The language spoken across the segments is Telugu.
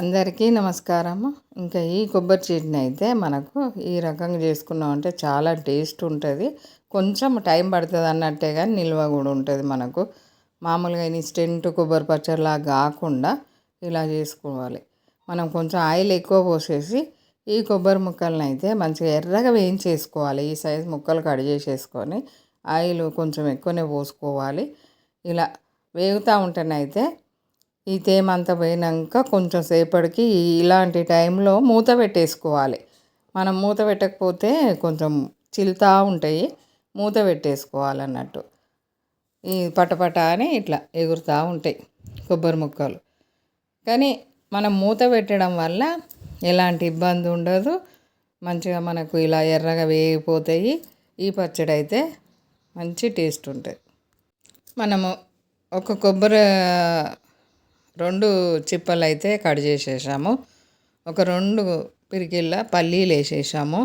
అందరికీ నమస్కారము. ఇంకా ఈ కొబ్బరి చట్నీ అయితే మనకు ఈ రకంగా చేసుకున్నాం అంటే చాలా టేస్ట్ ఉంటుంది. కొంచెం టైం పడుతుంది అన్నట్టే కానీ నిల్వ కూడా ఉంటుంది మనకు. మామూలుగా ఇన్స్టెంట్ కొబ్బరి పచ్చడిలా కాకుండా ఇలా చేసుకోవాలి. మనం కొంచెం ఆయిల్ ఎక్కువ పోసేసి ఈ కొబ్బరి ముక్కలను అయితే మంచిగా ఎర్రగా వేయించేసుకోవాలి. ఈ సైజు ముక్కలు కట్ చేసేసుకొని ఆయిల్ కొంచెం ఎక్కువనే పోసుకోవాలి. ఇలా వేగుతూ ఉంటేనైతే ఈ తేమ అంతా పోయినాక కొంచెం సేపటికి ఇలాంటి టైంలో మూత పెట్టేసుకోవాలి. మనం మూత పెట్టకపోతే కొంచెం చిలుతా ఉంటాయి. మూత పెట్టేసుకోవాలన్నట్టు. ఈ పటపట అని ఇట్లా ఎగురుతూ ఉంటాయి కొబ్బరి ముక్కలు. కానీ మనం మూత పెట్టడం వల్ల ఎలాంటి ఇబ్బంది ఉండదు. మంచిగా మనకు ఇలా ఎర్రగా వేగిపోతాయి. ఈ పచ్చడి అయితే మంచి టేస్ట్ ఉంటుంది. మనము ఒక కొబ్బరి రెండు చిప్పలు అయితే కట్ చేసేసాము. ఒక రెండు పిరికిళ్ళ పల్లీలు వేసేసాము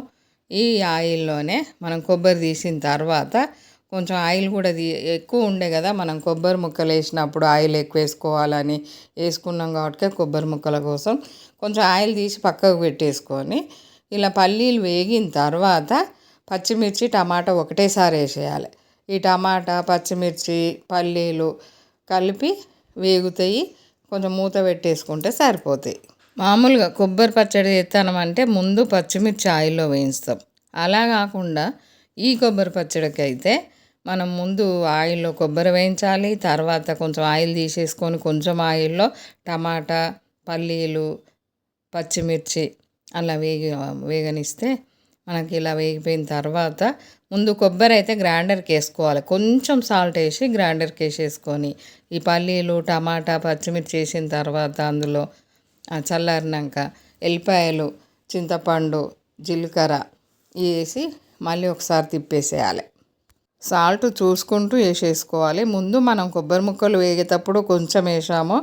ఈ ఆయిల్లోనే మనం కొబ్బరి తీసిన తర్వాత కొంచెం ఆయిల్ కూడా ఎక్కువ ఉండే కదా మనం కొబ్బరి ముక్కలు వేసినప్పుడు ఆయిల్ ఎక్కువ వేసుకోవాలని వేసుకున్నాం కాబట్టి కొబ్బరి ముక్కల కోసం కొంచెం ఆయిల్ తీసి పక్కకు పెట్టేసుకొని ఇలా పల్లీలు వేగిన తర్వాత పచ్చిమిర్చి టమాటా ఒకటేసారి వేసేయాలి. ఈ టమాటా పచ్చిమిర్చి పల్లీలు కలిపి వేగుతాయి. కొంచెం మూత పెట్టేసుకుంటే సరిపోతాయి. మామూలుగా కొబ్బరి పచ్చడి చేస్తామంటే ముందు పచ్చిమిర్చి ఆయిల్లో వేయిస్తాం. అలా కాకుండా ఈ కొబ్బరి పచ్చడికి అయితే మనం ముందు ఆయిల్లో కొబ్బరి వేయించాలి తర్వాత కొంచెం ఆయిల్ తీసేసుకొని కొంచెం ఆయిల్లో టమాటా పల్లీలు పచ్చిమిర్చి అలా వేగి వేగనిస్తే మనకి ఇలా వేగిపోయిన తర్వాత ముందు కొబ్బరి అయితే గ్రైండర్కి వేసుకోవాలి కొంచెం సాల్ట్ వేసి గ్రైండర్కి వేసేసుకొని ఈ పల్లీలు టమాటా పచ్చిమిర్చి వేసిన తర్వాత అందులో చల్లారినాక ఎల్లిపాయలు చింతపండు జీలకర్ర వేసి మళ్ళీ ఒకసారి తిప్పేసేయాలి. సాల్ట్ చూసుకుంటూ వేసేసుకోవాలి. ముందు మనం కొబ్బరి ముక్కలు వేగేటప్పుడు కొంచెం వేసాము.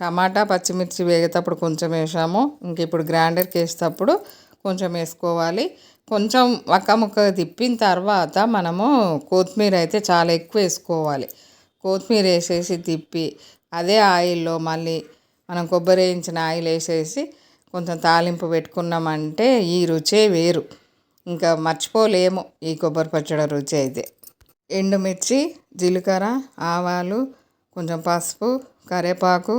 టమాటా పచ్చిమిర్చి వేగేటప్పుడు కొంచెం వేసాము. ఇంక ఇప్పుడు గ్రైండర్కి వేసేటప్పుడు కొంచెం వేసుకోవాలి. కొంచెం వక్క ముక్క తిప్పిన తర్వాత మనము కొత్తిమీర అయితే చాలా ఎక్కువ వేసుకోవాలి. కొత్తిమీర వేసేసి తిప్పి అదే ఆయిల్లో మళ్ళీ మనం కొబ్బరి వేయించిన ఆయిల్ వేసేసి కొంచెం తాలింపు పెట్టుకున్నామంటే ఈ రుచే వేరు. ఇంకా మర్చిపోలేము ఈ కొబ్బరి పచ్చడి రుచి అయితే. ఎండుమిర్చి జీలకర్ర ఆవాలు కొంచెం పసుపు కరివేపాకు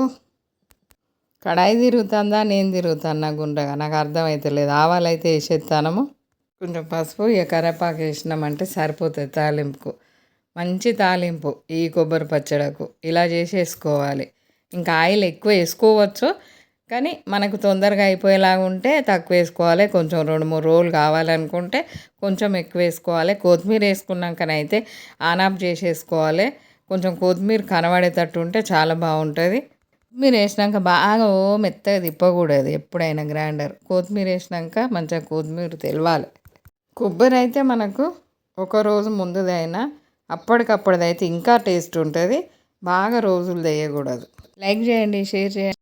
కడాయి తిరుగుతుందా నేను తిరుగుతాను గుండ్రగా. నాకు అర్థమైతే ఆవాలు అయితే వేసేస్తానము కొంచెం పసుపు ఇక కరేపాకు వేసినామంటే సరిపోతుంది తాలింపుకు. మంచి తాలింపు ఈ కొబ్బరి పచ్చడకు. ఇలా చేసేసుకోవాలి. ఇంకా ఆయిల్ ఎక్కువ వేసుకోవచ్చు కానీ మనకు తొందరగా అయిపోయేలాగా ఉంటే తక్కువ వేసుకోవాలి. కొంచెం రెండు మూడు రోజులు కావాలనుకుంటే కొంచెం ఎక్కువ వేసుకోవాలి. కొత్తిమీర వేసుకున్నాకనైతే ఆన్ ఆఫ్ చేసేసుకోవాలి. కొంచెం కొత్తిమీర కనబడేటట్టు ఉంటే చాలా బాగుంటుంది. కొత్తిమీర వేసినాక బాగా ఓ మెత్తగా తిప్పకూడదు ఎప్పుడైనా గ్రైండర్. కొత్తిమీర వేసినాక మంచిగా కొత్తిమీర తెలవాలి. కొబ్బరి అయితే మనకు ఒక రోజు ముందుదైనా అప్పటికప్పటిదైతే ఇంకా టేస్ట్ ఉంటుంది. బాగా రోజులు తెయ్యకూడదు లైక్ చేయండి షేర్ చేయండి.